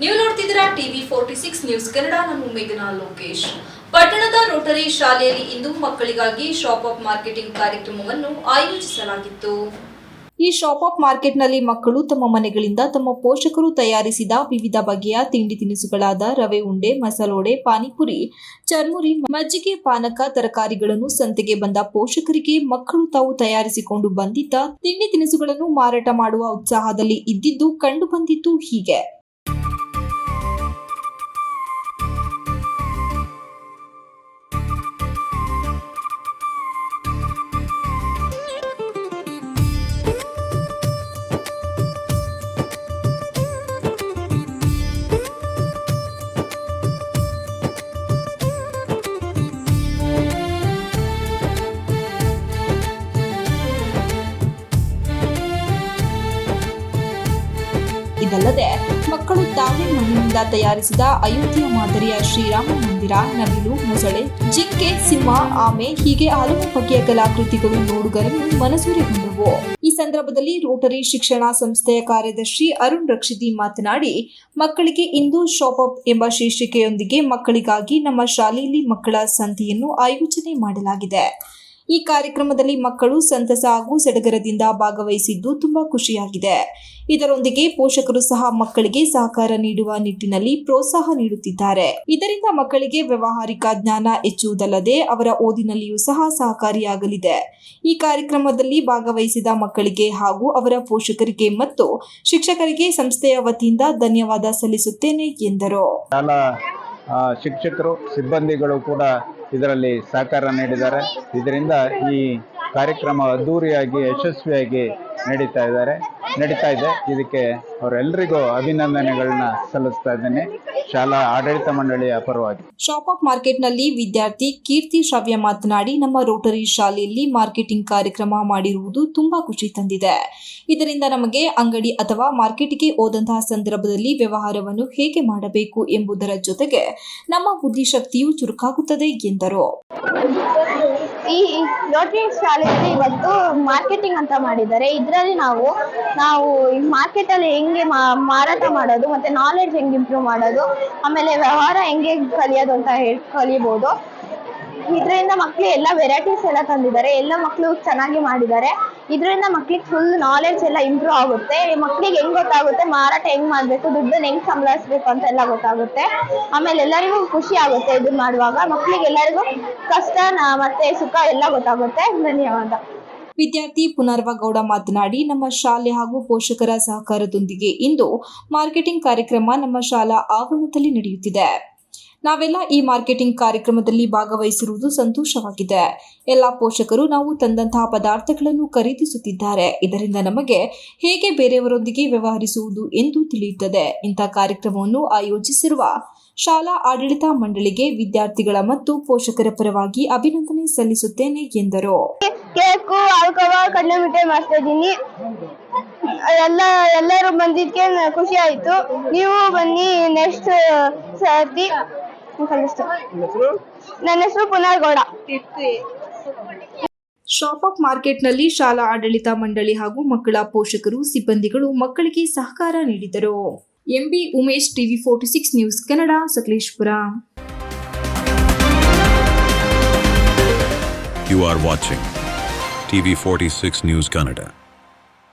ನೀವು ನೋಡ್ತಿದ್ದೀರಾ TV forty six news Kannada, ನಾನು ಮೇಘನಾ ಲೋಕೇಶ್. ಪಟ್ಟಣದ ರೋಟರಿ ಶಾಲೆಯಲ್ಲಿ ಇಂದು ಮಕ್ಕಳಿಗಾಗಿ ಶಾಪ್ ಅಪ್ ಮಾರ್ಕೆಟಿಂಗ್ ಕಾರ್ಯಕ್ರಮವನ್ನು ಆಯೋಜಿಸಲಾಗಿತ್ತು. ಈ ಶಾಪ್ ಅಪ್ ಮಾರ್ಕೆಟ್ನಲ್ಲಿ ಮಕ್ಕಳು ತಮ್ಮ ಮನೆಗಳಿಂದ ತಮ್ಮ ಪೋಷಕರು ತಯಾರಿಸಿದ ವಿವಿಧ ಬಗೆಯ ತಿಂಡಿ ತಿನಿಸುಗಳಾದ ರವೆ ಉಂಡೆ, ಮಸಾಲೋಡೆ, ಪಾನಿಪುರಿ, ಚರ್ಮುರಿ, ಮಜ್ಜಿಗೆ, ಪಾನಕ, ತರಕಾರಿಗಳನ್ನು ಸಂತೆಗೆ ಬಂದ ಪೋಷಕರಿಗೆ ಮಕ್ಕಳು ತಾವು ತಯಾರಿಸಿಕೊಂಡು ಬಂದಿದ್ದ ತಿಂಡಿ ತಿನಿಸುಗಳನ್ನು ಮಾರಾಟ ಮಾಡುವ ಉತ್ಸಾಹದಲ್ಲಿ ಇದ್ದಿದ್ದು ಕಂಡು ಬಂದಿತ್ತು ಹೀಗೆ. ಇದಲ್ಲದೆ, ಮಕ್ಕಳು ತಾವೇ ಮಣ್ಣಿನಿಂದ ತಯಾರಿಸಿದ ಅಯೋಧ್ಯೆಯ ಮಾದರಿಯ ಶ್ರೀರಾಮ ಮಂದಿರ, ನವಿಲು, ಮೊಸಳೆ, ಜಿಂಕೆ, ಸಿಂಹ, ಆಮೆ ಹೀಗೆ ಹಲವು ಬಗೆಯ ಕಲಾಕೃತಿಗಳು ನೋಡುಗರನ್ನು ಮನಸೂರೆಗೊಂಡವು. ಈ ಸಂದರ್ಭದಲ್ಲಿ ರೋಟರಿ ಶಿಕ್ಷಣ ಸಂಸ್ಥೆಯ ಕಾರ್ಯದರ್ಶಿ ಅರುಣ್ ರಕ್ಷಿತಿ ಮಾತನಾಡಿ, ಮಕ್ಕಳಿಗೆ ಇಂದು ಶಾಪ್ ಅಪ್ ಎಂಬ ಶೀರ್ಷಿಕೆಯೊಂದಿಗೆ ಮಕ್ಕಳಿಗಾಗಿ ನಮ್ಮ ಶಾಲೆಯಲ್ಲಿ ಮಕ್ಕಳ ಸಂತೆಯನ್ನು ಆಯೋಜನೆ ಮಾಡಲಾಗಿದೆ. ಈ ಕಾರ್ಯಕ್ರಮದಲ್ಲಿ ಮಕ್ಕಳು ಸಂತಸ ಹಾಗೂ ಸಡಗರದಿಂದ ಭಾಗವಹಿಸಿದ್ದು ತುಂಬಾ ಖುಷಿಯಾಗಿದೆ. ಇದರೊಂದಿಗೆ ಪೋಷಕರು ಸಹ ಮಕ್ಕಳಿಗೆ ಸಹಕಾರ ನೀಡುವ ನಿಟ್ಟಿನಲ್ಲಿ ಪ್ರೋತ್ಸಾಹ ನೀಡುತ್ತಿದ್ದಾರೆ. ಇದರಿಂದ ಮಕ್ಕಳಿಗೆ ವ್ಯವಹಾರಿಕ ಜ್ಞಾನ ಹೆಚ್ಚುವುದಲ್ಲದೆ ಅವರ ಓದಿನಲ್ಲಿಯೂ ಸಹ ಸಹಕಾರಿಯಾಗಲಿದೆ. ಈ ಕಾರ್ಯಕ್ರಮದಲ್ಲಿ ಭಾಗವಹಿಸಿದ ಮಕ್ಕಳಿಗೆ ಹಾಗೂ ಅವರ ಪೋಷಕರಿಗೆ ಮತ್ತು ಶಿಕ್ಷಕರಿಗೆ ಸಂಸ್ಥೆಯ ವತಿಯಿಂದ ಧನ್ಯವಾದ ಸಲ್ಲಿಸುತ್ತೇನೆ ಎಂದರು. ಶಿಕ್ಷಕರು, ಸಿಬ್ಬಂದಿಗಳು ಕೂಡ ಇದರಲ್ಲಿ ಸಹಕಾರ ನೀಡಿದ್ದಾರೆ. ಇದರಿಂದ ಈ ಕಾರ್ಯಕ್ರಮ ಅದ್ಧೂರಿಯಾಗಿ ಯಶಸ್ವಿಯಾಗಿ ನಡೀತಾ ಇದ್ದಾರೆ. ನಡೀತಾ ಇದೆ. ಇದಕ್ಕೆ ಅವರೆಲ್ಲರಿಗೂ ಅಭಿನಂದನೆಗಳನ್ನ ಸಲ್ಲಿಸ್ತಾ ಇದ್ದೇನೆ. ಶಾಲಾ ಆಡಳಿತ ಮಂಡಳಿಯ ಪರವಾಗಿ. ಶಾಪ್ ಅಪ್ ಮಾರ್ಕೆಟ್ನಲ್ಲಿ ವಿದ್ಯಾರ್ಥಿ ಕೀರ್ತಿ ಶ್ರವ್ಯ ಮಾತನಾಡಿ ನಮ್ಮ ರೋಟರಿ ಶಾಲೆಯಲ್ಲಿ ಮಾರ್ಕೆಟಿಂಗ್ ಕಾರ್ಯಕ್ರಮ ಮಾಡಿರುವುದು ತುಂಬಾ ಖುಷಿ ತಂದಿದೆ. ಇದರಿಂದ ನಮಗೆ ಅಂಗಡಿ ಅಥವಾ ಮಾರ್ಕೆಟ್ಗೆ ಹೋದಂತಹ ಸಂದರ್ಭದಲ್ಲಿ ವ್ಯವಹಾರವನ್ನು ಹೇಗೆ ಮಾಡಬೇಕು ಎಂಬುದರ ಜೊತೆಗೆ ನಮ್ಮ ಬುದ್ಧಿಶಕ್ತಿಯು ಚುರುಕಾಗುತ್ತದೆ ಎಂದರು. ಈ ರೋಟರಿ ಶಾಲೆಯಲ್ಲಿ ಇವತ್ತು ಮಾರ್ಕೆಟಿಂಗ್ ಅಂತ ಮಾಡಿದ್ದಾರೆ. ಇದರಲ್ಲಿ ನಾವು ನಾವು ಮಾರ್ಕೆಟ್ ಅಲ್ಲಿ ಹೆಂಗೆ ಮಾ- ಮಾರಾಟ ಮಾಡೋದು, ಮತ್ತೆ ನಾಲೆಡ್ಜ್ ಹೆಂಗೆ ಇಂಪ್ರೂವ್ ಮಾಡೋದು, ಆಮೇಲೆ ವ್ಯವಹಾರ ಹೆಂಗೆ ಕಲಿಯೋದು ಅಂತ ಹೇಳಿ ಕಲಿಬೋದು. ಇದರಿಂದ ಮಕ್ಳು ಎಲ್ಲ ವೆರೈಟೀಸ್ ಎಲ್ಲ ತಂದಿದ್ದಾರೆ. ಎಲ್ಲ ಮಕ್ಕಳು ಚೆನ್ನಾಗಿ ಮಾಡಿದ್ದಾರೆ. ಇದರಿಂದ ಮಕ್ಳಿಗೆ ಫುಲ್ ನಾಲೆಡ್ಜ್ ಎಲ್ಲ ಇಂಪ್ರೂವ್ ಆಗುತ್ತೆ. ಮಕ್ಳಿಗೆ ಹೆಂಗ್ ಗೊತ್ತಾಗುತ್ತೆ? ಮಾರಾಟ ಹೆಂಗ್ ಮಾಡ್ಬೇಕು? ದುಡ್ಡನ್ನ ಹೆಂಗ್ ಸಂಭಾಳಿಸ್ಬೇಕು ಅಂತ ಎಲ್ಲ ಗೊತ್ತಾಗುತ್ತೆ. ಆಮೇಲೆ ಎಲ್ಲರಿಗೂ ಖುಷಿ ಆಗುತ್ತೆ ಇದು ಮಾಡುವಾಗ. ಮಕ್ಳಿಗೆ ಎಲ್ಲರಿಗೂ ಕಷ್ಟ ಮತ್ತೆ ಸುಖ ಎಲ್ಲ ಗೊತ್ತಾಗುತ್ತೆ. ಧನ್ಯವಾದ. ವಿದ್ಯಾರ್ಥಿ ಪುನರ್ವ ಗೌಡ ಮಾತನಾಡಿ, ನಮ್ಮ ಶಾಲೆ ಹಾಗೂ ಪೋಷಕರ ಸಹಕಾರದೊಂದಿಗೆ ಇಂದು ಮಾರ್ಕೆಟಿಂಗ್ ಕಾರ್ಯಕ್ರಮ ನಮ್ಮ ಶಾಲಾ ಆವರಣದಲ್ಲಿ ನಡೆಯುತ್ತಿದೆ. ನಾವೆಲ್ಲ ಈ ಮಾರ್ಕೆಟಿಂಗ್ ಕಾರ್ಯಕ್ರಮದಲ್ಲಿ ಭಾಗವಹಿಸಿರುವುದು ಸಂತೋಷವಾಗಿದೆ. ಎಲ್ಲ ಪೋಷಕರು ನಾವು ತಂದಂತಹ ಪದಾರ್ಥಗಳನ್ನು ಖರೀದಿಸುತ್ತಿದ್ದಾರೆ. ಇದರಿಂದ ನಮಗೆ ಹೇಗೆ ಬೇರೆಯವರೊಂದಿಗೆ ವ್ಯವಹರಿಸುವುದು ಎಂದು ತಿಳಿಯುತ್ತದೆ. ಇಂಥ ಕಾರ್ಯಕ್ರಮವನ್ನು ಆಯೋಜಿಸಿರುವ ಶಾಲಾ ಆಡಳಿತ ಮಂಡಳಿಗೆ ವಿದ್ಯಾರ್ಥಿಗಳ ಮತ್ತು ಪೋಷಕರ ಪರವಾಗಿ ಅಭಿನಂದನೆ ಸಲ್ಲಿಸುತ್ತೇನೆ ಎಂದರು. ಕೇಕು ಆಲ್ಕೋಹಾಲ್ ಕಡಲೆ ಮಿಠಾಯಿ ಮಾಡ್ತಾ ಇದ್ದೀನಿ. ಎಲ್ಲ ಎಲ್ಲರೂ ಬಂದಿದ್ದಕ್ಕೆ ಖುಷಿ ಆಯ್ತು. ನೀವು ಬನ್ನಿ ನೆಕ್ಸ್ಟ್ ಸರ್ತಿ. ನನ್ನ ಹೆಸರು ಪುನರ್ಗೌಡ ಶಾಪ್ ಅಪ್ ಮಾರ್ಕೆಟ್ನಲ್ಲಿ ಶಾಲಾ ಆಡಳಿತ ಮಂಡಳಿ ಹಾಗೂ ಮಕ್ಕಳ ಪೋಷಕರು ಸಿಬ್ಬಂದಿಗಳು ಮಕ್ಕಳಿಗೆ ಸಹಕಾರ ನೀಡಿದರು. MB Umesh TV forty six news Kannada Sakleshpur You are watching TV 46 News, Canada.